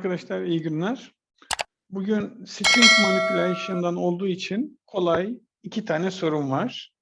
Arkadaşlar iyi günler. Bugün string manipulation'dan olduğu için kolay iki tane sorum var.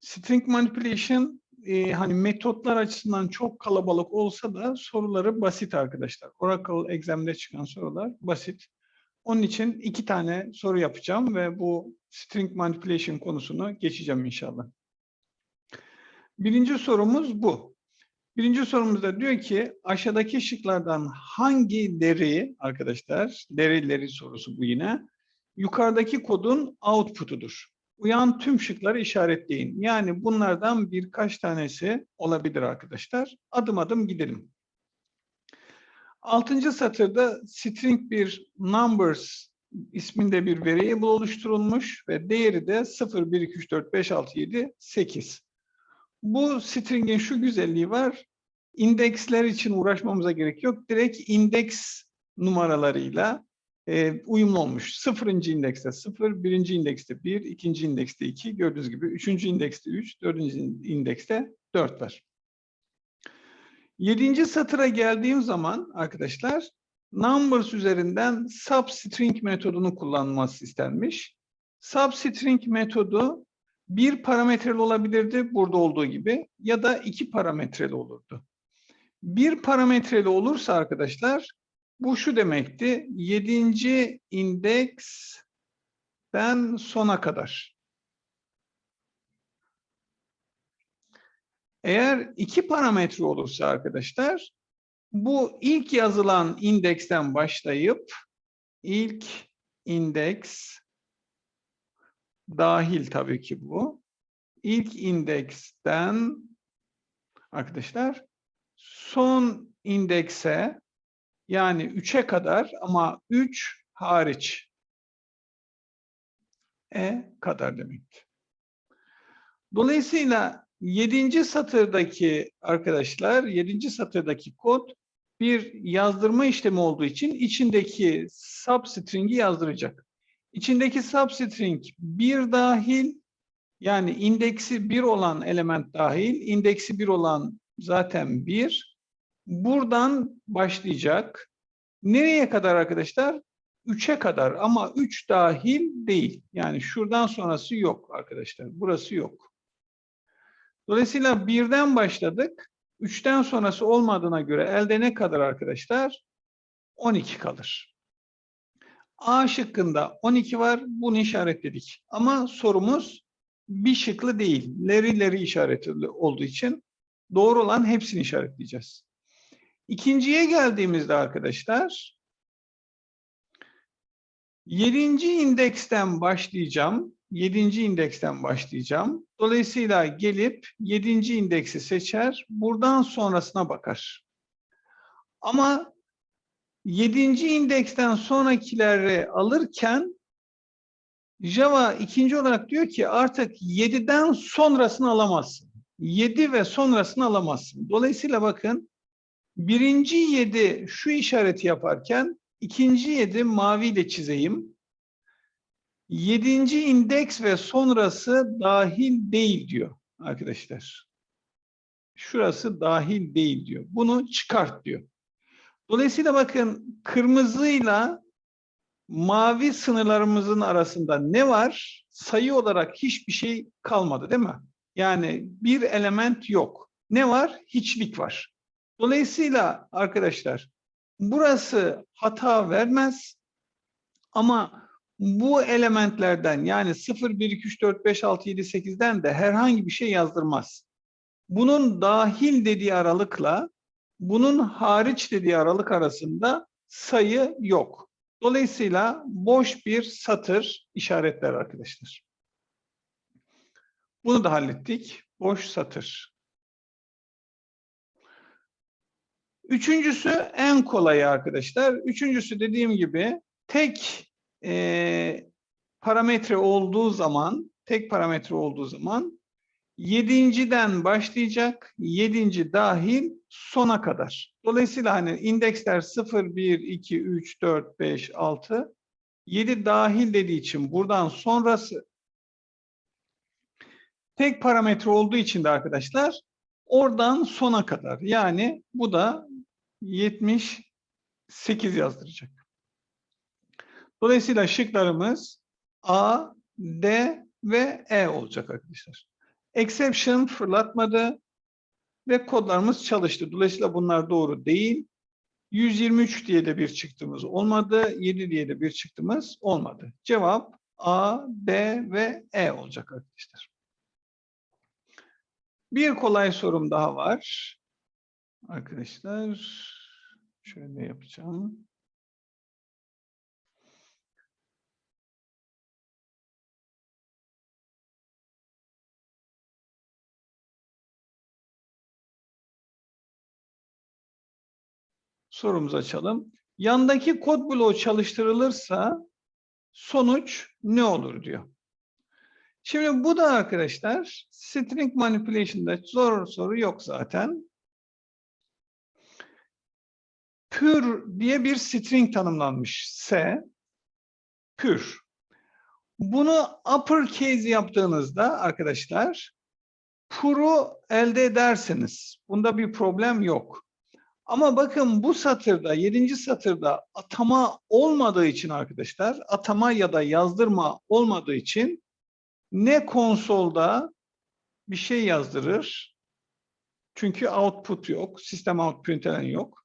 String manipulation e, hani metotlar açısından çok kalabalık olsa da soruları basit arkadaşlar. Oracle exam'de çıkan sorular basit. Onun için iki tane soru yapacağım ve bu string manipulation konusunu geçeceğim inşallah. Birinci sorumuz bu. Birinci sorumuzda diyor ki aşağıdaki şıklardan hangi deri arkadaşlar, derileri sorusu bu yine, yukarıdaki kodun output'udur. Uyan tüm şıkları işaretleyin. Yani bunlardan birkaç tanesi olabilir arkadaşlar. Adım adım gidelim. Altıncı satırda string bir numbers isminde bir variable oluşturulmuş ve değeri de 0, 1, 2, 3, 4, 5, 6, 7, 8. Bu string'in şu güzelliği var. İndeksler için uğraşmamıza gerek yok. Direkt indeks numaralarıyla e, uyumlu olmuş. Sıfırıncı indekste 0, birinci indekste 1, ikinci indekste 2, gördüğünüz gibi üçüncü indekste 3, dördüncü indekste 4 var. Yedinci satıra geldiğim zaman arkadaşlar numbers üzerinden substring metodunu kullanması istenmiş. Substring metodu bir parametreli olabilirdi burada olduğu gibi ya da iki parametreli olurdu. Bir parametreli olursa arkadaşlar bu şu demekti. Yedinci indeksten sona kadar. Eğer iki parametre olursa arkadaşlar bu ilk yazılan indeksten başlayıp ilk indeks dahil tabii ki bu. İlk indeksten arkadaşlar son indekse yani 3'e kadar ama 3 hariç e kadar demektir. Dolayısıyla 7. satırdaki arkadaşlar 7. satırdaki kod bir yazdırma işlemi olduğu için içindeki substring'i yazdıracak. İçindeki substring bir dahil yani indeksi bir olan element dahil, indeksi bir olan zaten bir. Buradan başlayacak. Nereye kadar arkadaşlar? 3'e kadar ama 3 dahil değil. Yani şuradan sonrası yok arkadaşlar. Burası yok. Dolayısıyla birden başladık. 3'ten sonrası olmadığına göre elde ne kadar arkadaşlar? 12 kalır. A şıkkında 12 var. Bunu işaretledik. Ama sorumuz bir şıklı değil. Leri leri işaretli olduğu için doğru olan hepsini işaretleyeceğiz. İkinciye geldiğimizde arkadaşlar yedinci indeksten başlayacağım. Yedinci indeksten başlayacağım. Dolayısıyla gelip yedinci indeksi seçer. Buradan sonrasına bakar. Ama yedinci indeksten sonrakileri alırken Java ikinci olarak diyor ki artık 7'den sonrasını alamazsın. 7 ve sonrasını alamazsın. Dolayısıyla bakın birinci 7 şu işareti yaparken ikinci 7 maviyle çizeyim. Yedinci indeks ve sonrası dahil değil diyor arkadaşlar. Şurası dahil değil diyor. Bunu çıkart diyor. Dolayısıyla bakın kırmızıyla mavi sınırlarımızın arasında ne var? Sayı olarak hiçbir şey kalmadı değil mi? Yani bir element yok. Ne var? Hiçlik var. Dolayısıyla arkadaşlar burası hata vermez ama bu elementlerden yani 0, 1, 2, 3, 4, 5, 6, 7, 8'den de herhangi bir şey yazdırmaz. Bunun dahil dediği aralıkla bunun hariç dediği aralık arasında sayı yok. Dolayısıyla boş bir satır işaretler arkadaşlar. Bunu da hallettik. Boş satır. Üçüncüsü en kolayı arkadaşlar. Üçüncüsü dediğim gibi tek e, parametre olduğu zaman, tek parametre olduğu zaman yedinciden başlayacak, yedinci dahil sona kadar. Dolayısıyla hani indeksler 0, 1, 2, 3, 4, 5, 6, 7 dahil dediği için buradan sonrası tek parametre olduğu için de arkadaşlar oradan sona kadar. Yani bu da 70 8 yazdıracak. Dolayısıyla şıklarımız A, D ve E olacak arkadaşlar. Exception fırlatmadı ve kodlarımız çalıştı. Dolayısıyla bunlar doğru değil. 123 diye de bir çıktığımız olmadı. 7 diye de bir çıktığımız olmadı. Cevap A, B ve E olacak arkadaşlar. Bir kolay sorum daha var. Arkadaşlar şöyle yapacağım. Sorumuzu açalım. Yandaki kod bloğu çalıştırılırsa sonuç ne olur diyor. Şimdi bu da arkadaşlar string manipulation'da zor soru yok zaten. Pür diye bir string tanımlanmış S. Pür. Bunu uppercase yaptığınızda arkadaşlar pur'u elde edersiniz. Bunda bir problem yok. Ama bakın bu satırda, yedinci satırda atama olmadığı için arkadaşlar, atama ya da yazdırma olmadığı için ne konsolda bir şey yazdırır, çünkü output yok, sistem out println yok.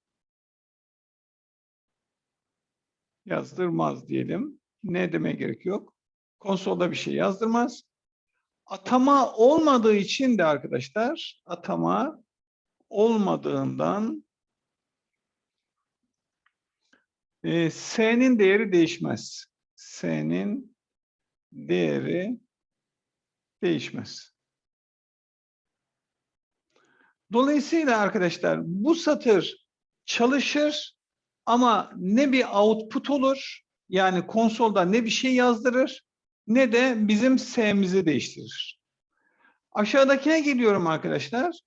Yazdırmaz diyelim. Ne demeye gerek yok. Konsolda bir şey yazdırmaz. Atama olmadığı için de arkadaşlar, atama olmadığından e, S'nin değeri değişmez. S'nin değeri değişmez. Dolayısıyla arkadaşlar bu satır çalışır ama ne bir output olur yani konsolda ne bir şey yazdırır ne de bizim S'mizi değiştirir. Aşağıdakine geliyorum arkadaşlar.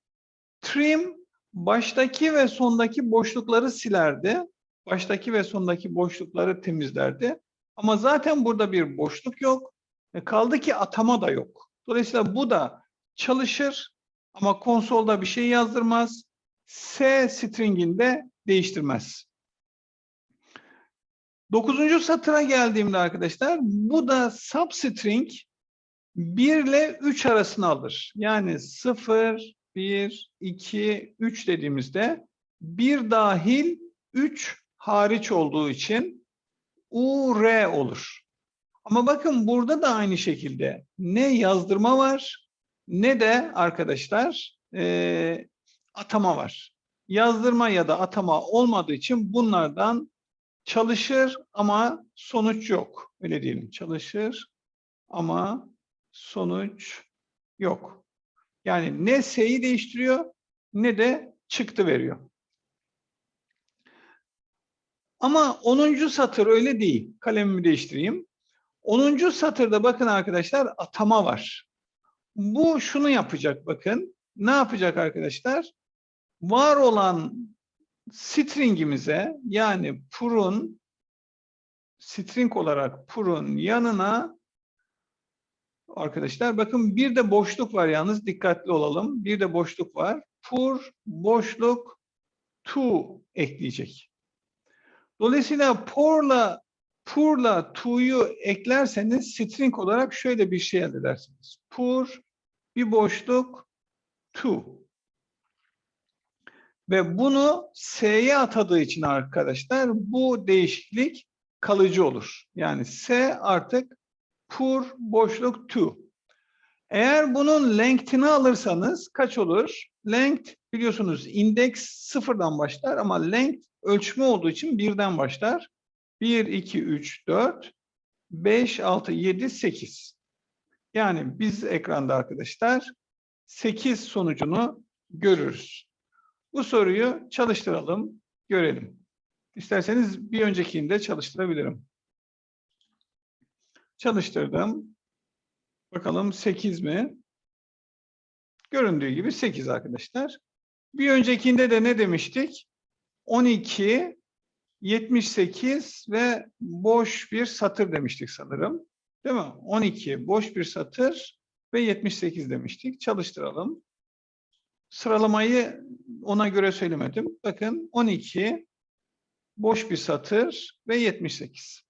Trim baştaki ve sondaki boşlukları silerdi. Baştaki ve sondaki boşlukları temizlerdi. Ama zaten burada bir boşluk yok. E kaldı ki atama da yok. Dolayısıyla bu da çalışır ama konsolda bir şey yazdırmaz. S stringinde değiştirmez. Dokuzuncu satıra geldiğimde arkadaşlar bu da substring 1 ile 3 arasını alır. Yani 0, 1, 2, 3 dediğimizde 1 dahil 3 hariç olduğu için UR olur. Ama bakın burada da aynı şekilde ne yazdırma var ne de arkadaşlar e, atama var. Yazdırma ya da atama olmadığı için bunlardan çalışır ama sonuç yok. Öyle diyelim. Çalışır ama sonuç yok. Yani ne S'yi değiştiriyor ne de çıktı veriyor. Ama 10. satır öyle değil. Kalemimi değiştireyim. 10. satırda bakın arkadaşlar atama var. Bu şunu yapacak bakın. Ne yapacak arkadaşlar? Var olan stringimize yani pur'un string olarak pur'un yanına arkadaşlar bakın bir de boşluk var yalnız dikkatli olalım. Bir de boşluk var. Pur boşluk to ekleyecek. Dolayısıyla por'la pur'la to'yu eklerseniz string olarak şöyle bir şey elde edersiniz. Pur bir boşluk to. Ve bunu S'ye atadığı için arkadaşlar bu değişiklik kalıcı olur. Yani S artık pur boşluk to. Eğer bunun length'ini alırsanız kaç olur? Length biliyorsunuz indeks sıfırdan başlar ama length ölçme olduğu için birden başlar. 1, 2, 3, 4, 5, 6, 7, 8. Yani biz ekranda arkadaşlar 8 sonucunu görürüz. Bu soruyu çalıştıralım, görelim. İsterseniz bir öncekinde çalıştırabilirim. Çalıştırdım. Bakalım 8 mi? Göründüğü gibi 8 arkadaşlar. Bir öncekinde de ne demiştik? 12, 78 ve boş bir satır demiştik sanırım. Değil mi? 12 boş bir satır ve 78 demiştik. Çalıştıralım. Sıralamayı ona göre söylemedim. Bakın 12, boş bir satır ve 78.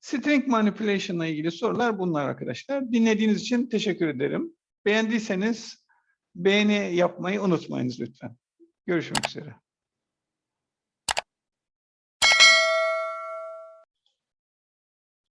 String manipulation ile ilgili sorular bunlar arkadaşlar. Dinlediğiniz için teşekkür ederim. Beğendiyseniz beğeni yapmayı unutmayınız lütfen. Görüşmek üzere.